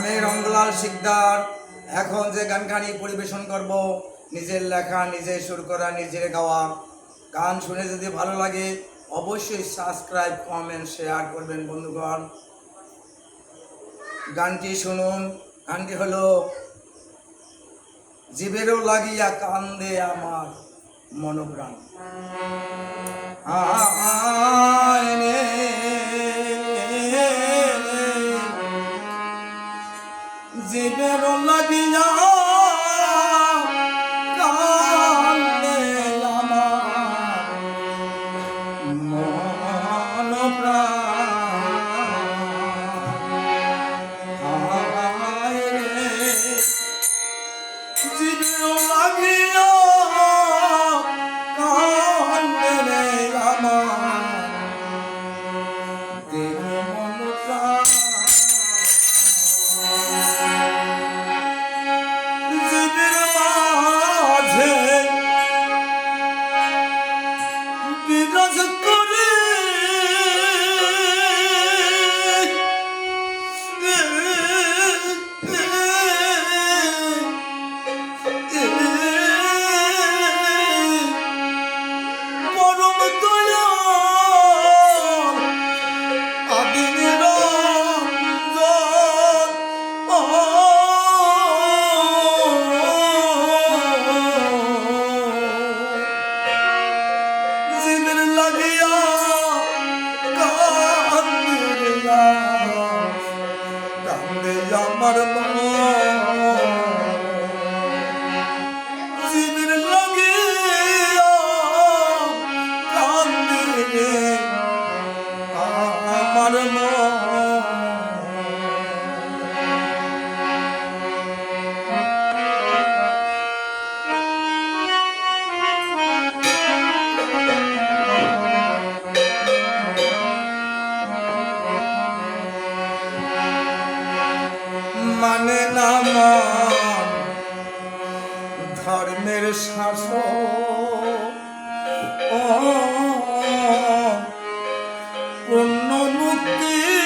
আমি রঙ্গলাল শিকদার এখন যে গানখানি পরিবেশন করব নিজের লেখা নিজে সুর করা নিজের গাওয়া গান শুনে যদি ভালো লাগে অবশ্যই সাবস্ক্রাইব কমেন্ট শেয়ার করবেন বন্ধুগণ গানটি শুনুন গানটি হলো জীবেরও লাগিয়া কান্দে আমার মনোপ্রাণ আয় জীবের লাগিয়া কান্দে আমার। ಮುತ್ತೇ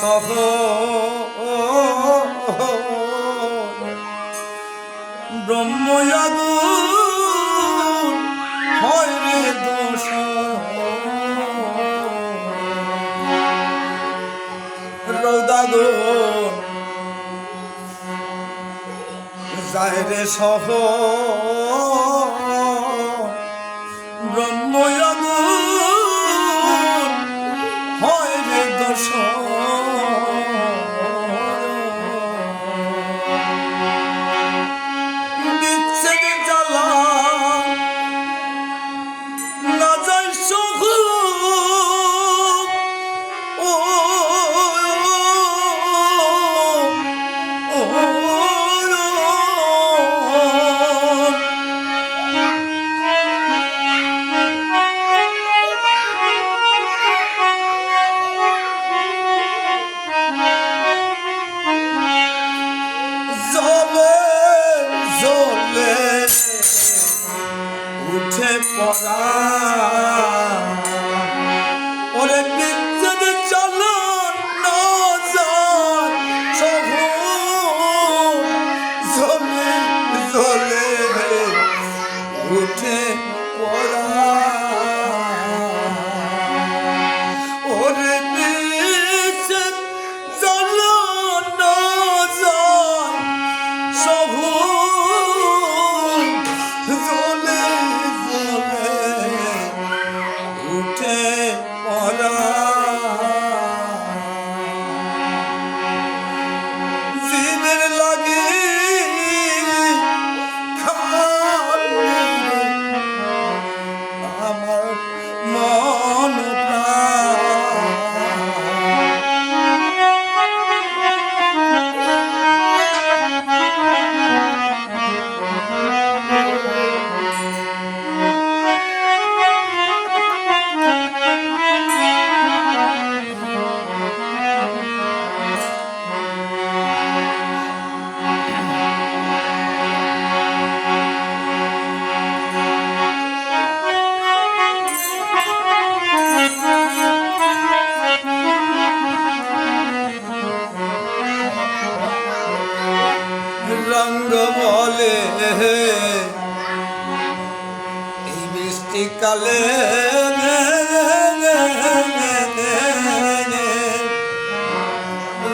সহ। ব্রহ্ময়াগুন হয় সহ। ব্রহ্ময়াগুন ます。রঙ্গ বলে এই বৃষ্টি কালে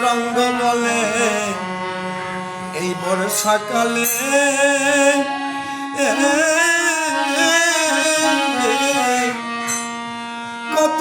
রঙ্গ বলে এই বর্ষাকালে কত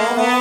Father.